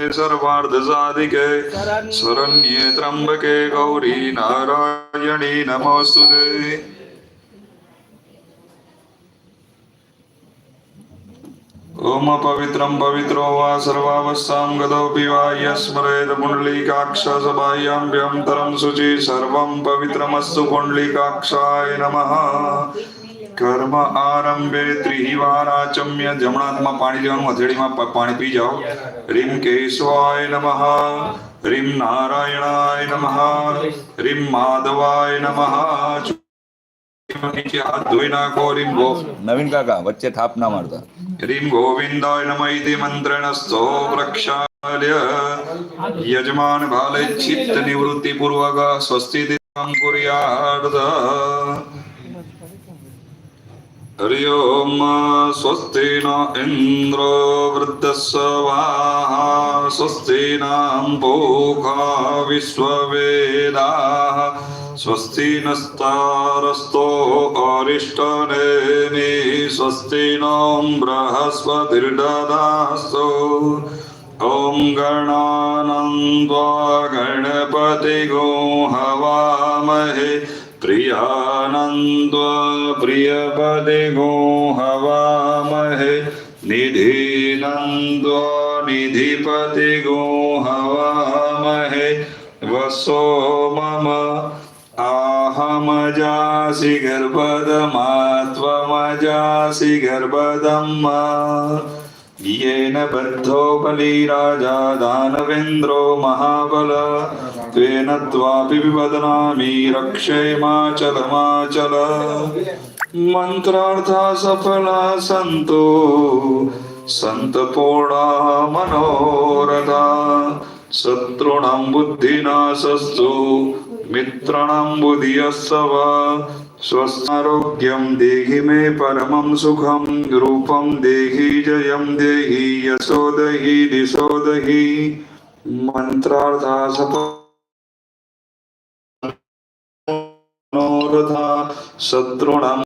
सर्वार्धसाधिके शरण्ये त्र्यम्बके गौरी नारायणी नमोऽस्तुते ॐ पवित्रं पवित्रो वा सर्वावस्थां गतोऽपि वा यस्मरेद पुण्डलीकाक्षसभायाम्भ्यन्तरं शुचि सर्वं पवित्रमस्तु पुण्डलीकाक्षाय नमः કર્મ આરંભે ત્રિહિવારાચમ્ય જમણા હાથમાં પાણી લેવાનું હથેળીમાં પાણી પી જાઓ. રીમ કેશવાય નમઃ રીમ નારાયણાય નમઃ રીમ માધવાય નમઃ. નીચે હાથ ધોઈ નાખો રીમ ગો નવીન કાકા વચ્ચે થાપ ના મારતા. રીમ ગોવિંદાય નમઃ ઇતિ મંત્રેણ સ્તો પ્રક્ષાલ્ય. યજમાન ભાલે ચિત્ત નિવૃત્તિ પૂર્વક સ્વસ્તિ કુર્યાર્થ हरि ओम् स्वस्ति न इन्द्रो वृद्धस्वाः स्वस्ति नाम्भोघा विश्ववेदाः स्वस्ति नस्तारस्तो अरिष्टनेमि स्वस्ति नो बृहस्पतिर्ददास्तु ॐ गणानन्द्वा गणपतिगो हवामहे प्रियानन्द्वा प्रियपतिगो हवामहे निधिनन्द्वा निधिपतिगो हवामहे वसो मम आहमजासि गर्भदमा त्वमजासि गर्भदम्मा येन बद्धो बलिराजा दानवेन्द्रो महाबल त्वेन त्वापि विवदनामि रक्षेमाचलमाचल मन्त्रार्था सफला सन्तो सन्तपोणा मनोरथा शत्रूणां बुद्धिनाशस्तु मित्राणां बुधियस्सव स्वस्तारोग्यं देहि मे परमं सुखं रूपं देहि जयं देहि यशो दहि दिशो दहि मन्त्रार्था सप मनोरथा शत्रूणां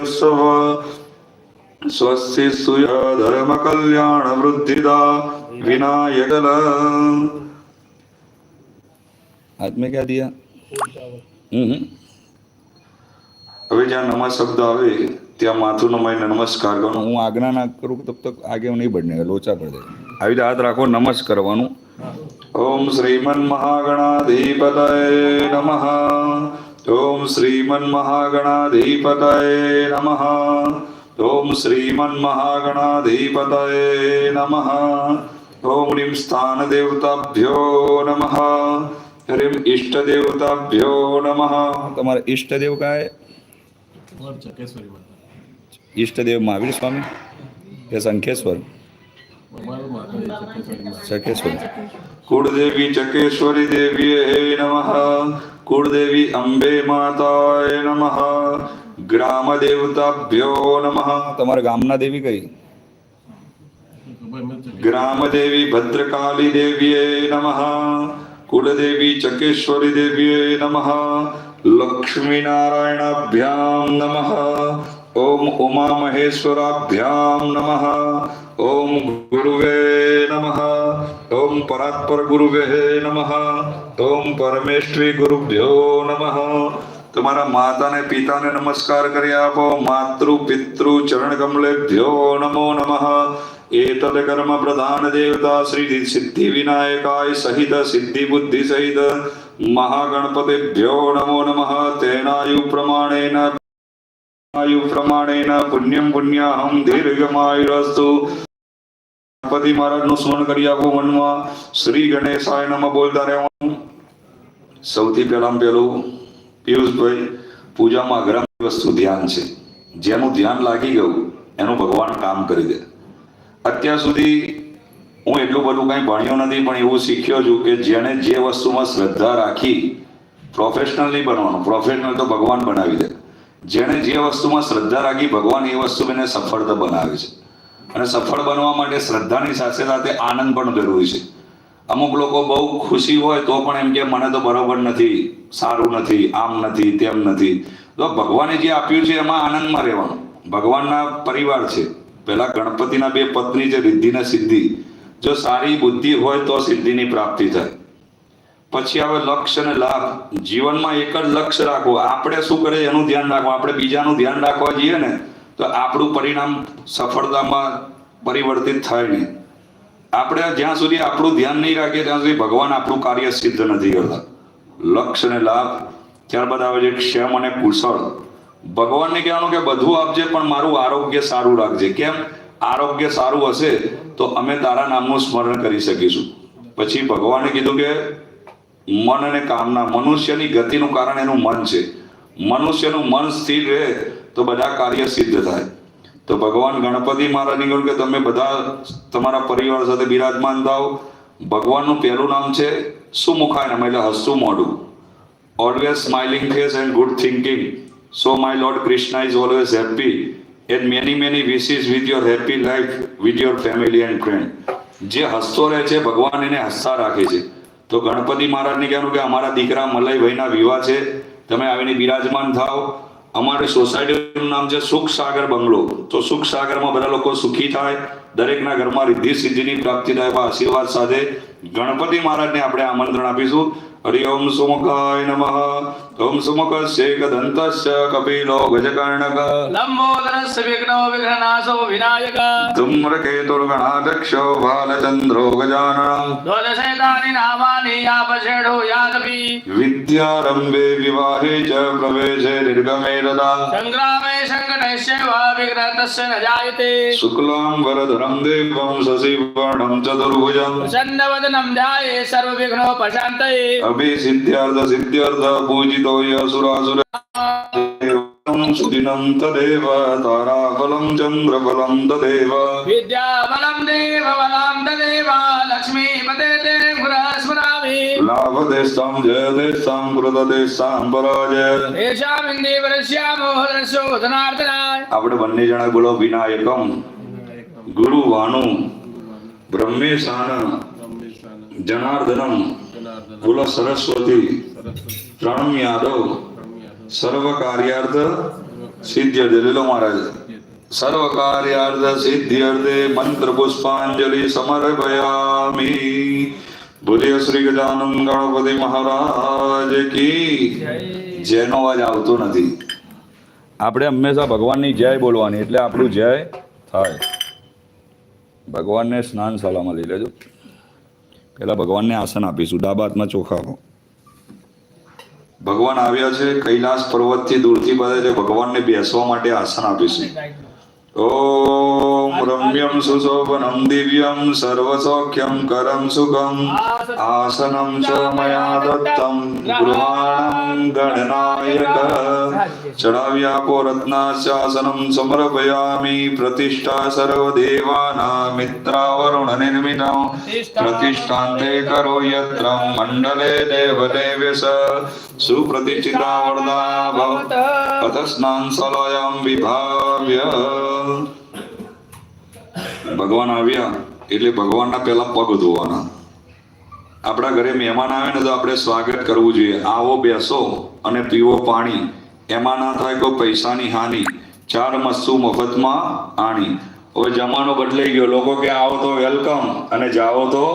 सव स्वस्ति सुय धर्मकल्याणवृद्धिदा विनायकल हाथ में क्या दिया हम्म હવે જ્યાં નમઃ શબ્દ આવે ત્યાં માથું નમાઈને નમસ્કાર કરવાનો હું આજ્ઞા ના કરું તબ તક આગે નહીં बढ़ने લોચા પડ જાય આવી રીતે હાથ રાખો નમસ કરવાનું ઓમ શ્રીમન મહાગણાધિપતય નમઃ ઓમ શ્રીમન મહાગણાધિપતય નમઃ ઓમ શ્રીમન મહાગણાધિપતય નમઃ ઓમ રીમ સ્થાન દેવતાભ્યો નમઃ હરિમ ઈષ્ટ દેવતાભ્યો નમઃ તમારા ઈષ્ટદેવ કાય ઈષ્ટ દેવ મહાવીર સ્વામી કે સંખેશ્વર ચકેશ્વરી. કુળદેવી ચકેશ્વરી દેવીએ નમઃ. કુળદેવી અંબે માતાય નમઃ. ગ્રામ દેવતાભ્યો નમઃ. તમારા ગામના દેવી કઈ? ગ્રામ દેવી ભદ્રકાલી દેવીએ નમઃ. કુળદેવી ચકેશ્વરી દેવીએ નમઃ. લક્ષ્મી નારાયણાભ્યામ નમઃ. ઓમ उमामहेश्वराभ्यां नमः। ॐ गुरुवे नमः। ॐ परात्परगुरुवे नमः। ॐ परमेश्वरी गुरुभ्यो नमः। તમારા માતાને પિતાને નમસ્કાર કરી આપો માતૃ પિતૃ ચરણ કમલેભ્યો નમો નમઃ એતદ કર્મ પ્રધાન દેવતા શ્રી સિદ્ધિ વિનાયકાય સહિત સિદ્ધિ બુદ્ધિ સહિત મહાગણપતિભ્યો નમો નમઃ તેનાયુ પ્રમાણેન આયુ પ્રમાણેન પુણ્યમ પુણ્યાહમ દીર્ઘમાયુરસ્તુ. ગણપતિ મહારાજનું સ્મરણ કરી આપો મનમાં. શ્રી ગણેશાય નમઃ બોલતા રહેવાનું. સૌથી પહેલામાં પહેલું પિયુષભાઈ, પૂજામાં અગ્રમી વસ્તુ ધ્યાન છે. જેનું ધ્યાન લાગી ગયું, એનું ભગવાન કામ કરી દે. અત્યાર સુધી હું એટલું બધું કંઈ ભણ્યો નથી, પણ એવું શીખ્યો છું કે જેણે જે વસ્તુમાં શ્રદ્ધા રાખી પ્રોફેશનલ નહીં બનવાનું. પ્રોફેશનલ તો ભગવાન બનાવી દે. જેણે જે વસ્તુમાં શ્રદ્ધા રાખી ભગવાન એ વસ્તુ એને સફળતા બનાવે છે. અને સફળ બનવા માટે શ્રદ્ધાની સાથે સાથે આનંદ પણ જરૂરી છે. અમુક લોકો બહુ ખુશી હોય તો પણ એમ કે મને તો બરોબર નથી, સારું નથી, આમ નથી, તેમ નથી. તો ભગવાને જે આપ્યું છે એમાં આનંદમાં રહેવાનું. ભગવાનના પરિવાર છે. પહેલા ગણપતિના બે પત્ની છે, રિદ્ધિ ને સિદ્ધિ. જો સારી બુદ્ધિ હોય તો સિદ્ધિની પ્રાપ્તિ થાય. પછી આવે લક્ષ્ય અને લાભ. જીવનમાં એક જ લક્ષ્ય રાખવું. આપણે શું કરે એનું ધ્યાન રાખવું. આપણે બીજાનું ધ્યાન રાખવા જઈએ ને, તો આપણું પરિણામ સફળતામાં પરિવર્તિત થાય નહીં. આપણે જ્યાં સુધી આપણું ધ્યાન નહીં રાખીએ, ત્યાં સુધી ભગવાન આપણું કાર્ય સિદ્ધ નથી કરતા. લક્ષ્ય અને લાભ. ત્યારબાદ આવે છે ક્ષેમ અને કુશળ. ભગવાનને કહેવાનું કે બધું આપજે, પણ મારું આરોગ્ય સારું રાખજે. કેમ? આરોગ્ય સારું હશે, તો અમે તારા નામનું સ્મરણ કરી શકીશું. પછી ભગવાને કીધું કે મન અને કામના, મનુષ્યની ગતિનું કારણ એનું મન છે. મનુષ્યનું મન સ્થિર રહે તો બધા કાર્ય સિદ્ધ થાય. તો ભગવાન ગણપતિ મહારાજની કહ્યું કે તમે બધા તમારા પરિવાર સાથે બિરાજમાન થાઓ. ભગવાનનું પહેલું નામ છે સુમુખાયનમ, એટલે હસતું મોઢું. Always smiling face and good thinking so my lord Krishna is always happy and many many wishes with your happy life with your family and friend જે હસતો રહે છે, ભગવાન એને હસતા રાખે છે. તો ગણપતિ મહારાજને કહેવાનું કે અમારા દીકરા મલયભાઈના વિવાહ છે. તમે આવીને બિરાજમાન થાઓ. અમારી સોસાયટીનું નામ છે સુખ સાગર બંગલો. તો સુખ સાગરમાં બધા લોકો સુખી થાય. દરેકના ઘરમાં રિદ્ધિ સિદ્ધિની પ્રાપ્તિ થાય એવા આશીર્વાદ સાથે ગણપતિ મહારાજને આપણે આમંત્રણ આપીશું. હરિ ઓમ સુમુખાય નમઃ. తుం సుముఖశేఖదంతశ్చ కపిలో గజకర్ణక లంబోదరస్య విఘ్నో విఘ్ననాశో వినాయక తుమ్రకేతుర్గణాధ్యక్షో బాలచంద్రో గజానన ద్వాదశైతాని నామాని యాపషేఢో యాదపి విద్యారంభే వివాహే చ ప్రవేశే నిర్గమే రదా సంగ్రామే શુક્લામ વરધરમ દેવમ શશિવર્ણમ ચતુર્ભુજમ ચંદવદનમ ધ્યાયે સર્વવિઘ્નો પશાંતયે અભિસિદ્ધ્યાર્થ સિદ્ધ્યર્થ પૂજિતો યસુરાસુર સુદિનમ તદેવ તારાફલમ ચંદ્રફલમ તદેવ વિદ્યાબલમ દેવબલમ તદેવ લક્ષ્મીપતે દેવ પરાજય તેષામિન્દેવરસ્યામો હૃદસ્યો ધનાર્દનાય આપણે બંને જણા બોલો વિનાયકમ ગુરુ વાનુ બ્રહ્મેશાન જનાર્દનમ જનાર્દન બોલો સરસ્વતી સરસ્વતી યાદવ સર્વ કાર્યાર્થ સિદ્ધ્યર્થે લેલો મહારાજ સર્વ કાર્યાર્થ સિદ્ધ્યર્થે મંત્ર પુષ્પાંજલિ સમર્પયામી બોલીએ શ્રી ગજાનંદ ગણપતિ મહારાજ કી. જેનો અવાજ આવતો નથી. આપણે હંમેશા ભગવાનની જય બોલવાની એટલે આપણું જય થાય. ભગવાનને સ્નાન શાળામાં લઈ લેજો. પેલા ભગવાનને આસન આપીશું ડાબા હાથમાં ચોખા ભગવાન આવ્યા છે કૈલાસ પર્વતથી દૂરથી બધા છે ભગવાનને બેસવા માટે આસન આપીશું. ઓમ રમ્યમ સુશોભનમ દિવ્યમ સર્વસૌખ્યમ કરમ સુખમ આસનમ ચ મયા દત્તમ गृहाणं ગણનાયક ચડાવ્યા આપો રત્નાશાસનમ સમર્પયામિ પ્રતિષ્ઠા સર્વદેવાના મિત્રાવરુણ નિર્મિતમ પ્રતિષ્ઠાંતે કરો યત્ર મંડલે દેવદેવ્યસ સુપ્રતિષ્ઠિતા વરદા ભવ અથ સ્નાન સલયમ વિભાવ્ય ભગવાન આવ્યા એટલે ભગવાનના પહેલા પગ ધોવાના આપણા ઘરે મહેમાન આવે ને તો આપણે સ્વાગત કરવું જોઈએ. આવો બેસો અને પીવો પાણી. એમાં ના થાય કોઈ પૈસાની હાનિ. ચાર મસ્તુ મફતમાં આણી હવે જમાનો બદલાઈ ગયો. લોકો કે આવો તો વેલકમ અને જાઓ તો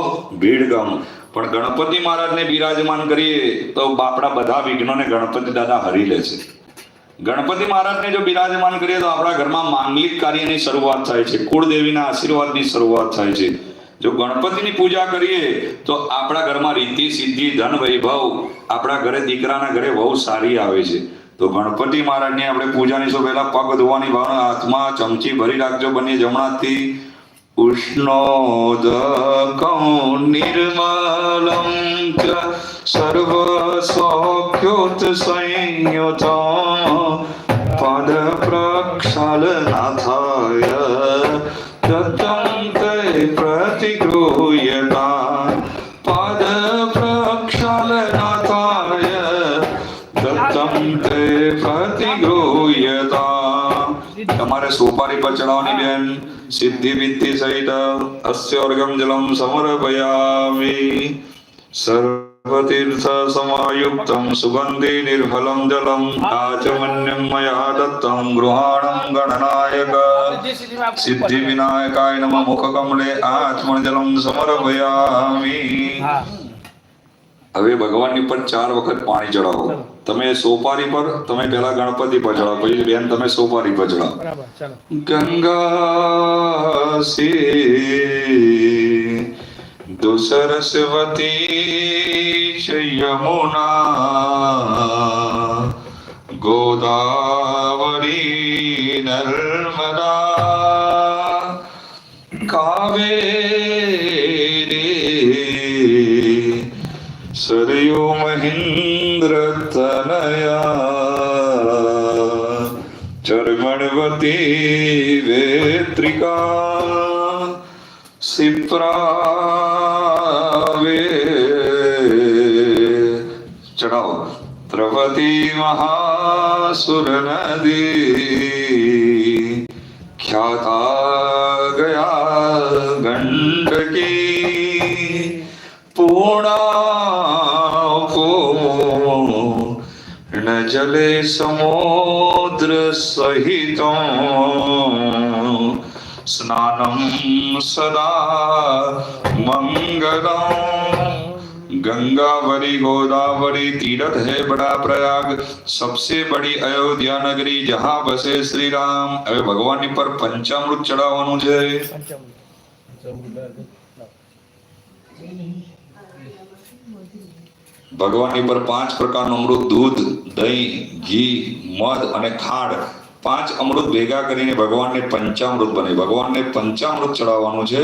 ભીડ ગમ પણ ગણપતિ મહારાજને બિરાજમાન કરીએ તો આપણા બધા વિઘ્નોને ગણપતિ દાદા હરી લે છે. ગણપતિ મહારાજને જો બિરાજમાન કરીએ તો આપણા ઘરમાં માંગલિક કાર્યની શરૂઆત થાય છે. કુળદેવીના આશીર્વાદની શરૂઆત થાય છે. જો ગણપતિની પૂજા કરીએ, તો આપણા ઘરમાં રીતિ સિદ્ધિ, ધન વૈભવ, આપણા ઘરે દીકરાના ઘરે બહુ સારી આવે છે. તો ગણપતિ મહારાજની આપણે પૂજાની સૌ પહેલા પગ ધોવાની ભાવના, હાથમાં ચમચી ભરી રાખજો બંને જમણાથી. ઉષ્ણોદકં નિર્મલં ચ સર્વ સૌખ્યોત સંયુત પદ પ્રક્ષાલનાથાય દત્તં પ્રતિગૃહ્યતા પદ પ્રક્ષાલનાથાય દત્તં તે તમારે સોપારી પર બેન સિદ્ધિ વિદ્ધિ સહિત અસ્યોર્ગમ જલમ સમર્પયામી સર્વ तीर्थ समायुक्तं सुगन्धि निर्मलं जलम् आचमन्यं मया दत्तं गृहाणं गणनायक सिद्धिविनायकाय नमः मुखकमले आत्मजलं સમર્પયામિ હવે ભગવાનની પર ચાર વખત પાણી ચડાવો તમે સોપારી પર તમે પહેલા ગણપતિ પર ચડાવો પછી બેન તમે સોપારી પર ચડાવો બરાબર ચાલો ગંગા સે દુસરસ્વતી યમુના ગોદાવરી નર્મદા કાવેરી સરયુ મહિન્દ્ર તનયા ચર્મણવતી વેત્રિકા સિપ્રાવે દ્રવતી મહાસુરનદી ખ્યાતા ગયા ગંડકી પૂર્ણા ન જલે સમુદ્ર સહિત સ્નાનમ સદા મંગલમ गंगावरी गोदावरी तीर्थ है बड़ा प्रयाग सबसे बड़ी अयोध्या नगरी जहाँ बसे श्री राम હવે ભગવાનની પર પંચામૃત ચડાવવાનું છે ભગવાનની પર પાંચ પ્રકારનું અમૃત દૂધ દહીં ઘી મધ અને ખાંડ પાંચ અમૃત ભેગા કરીને ભગવાનને પંચામૃત બને ભગવાનને પંચામૃત ચડાવવાનું છે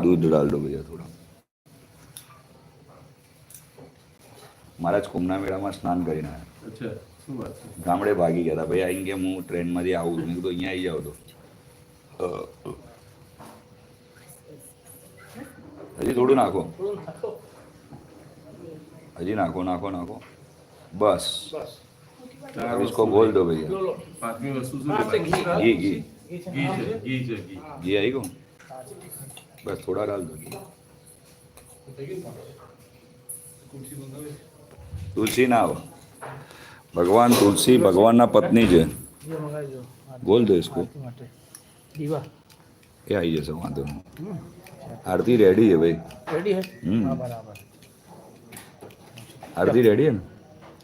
दूध डाल दो भैया थोड़ा મહારાજ કુંભના મેળામાં સ્નાન કરીને આવ્યા અચ્છા શું વાત છે ગામડે ભાગી ગયા હતા ભાઈ આવીને કે હું ટ્રેનમાંથી આવું છું મેં કીધું અહીંયા આવી જાવ તો હજી થોડું નાખો થોડું નાખો હજી નાખો નાખો નાખો બસ બસ ચાર अब इसको વસ્તુ. बोल दो भैया લો લો પાંચમી વસ્તુ શું હા, તે ઘી. લેવાની? घी घी ઘી છે ઘી છે ઘી છે ઘી घी आई को बस थोड़ा डाल दो घी तुलसी ना हो भगवान तुलसी भगवान पत्नी છે દીવા મંગાવી દો હા, બોલ દો इसको આરતી માટે દીવા એ આવી જશે વાંધો નહીં આરતી રેડી છે ભાઈ રેડી હે હમ. હા બરાબર આરતી રેડી છે ને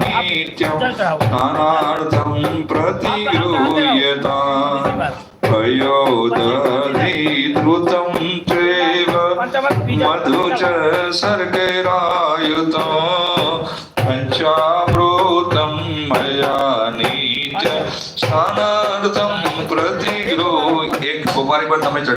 నిత్యం అనార్థం ప్రతిరూయత ప్రయోదీధృతం చేవ మధుచ సర్గరాయుత పంచామృతం మయా నీచ స్నానార్థం ప్రతిరూ એક ફુવારી પર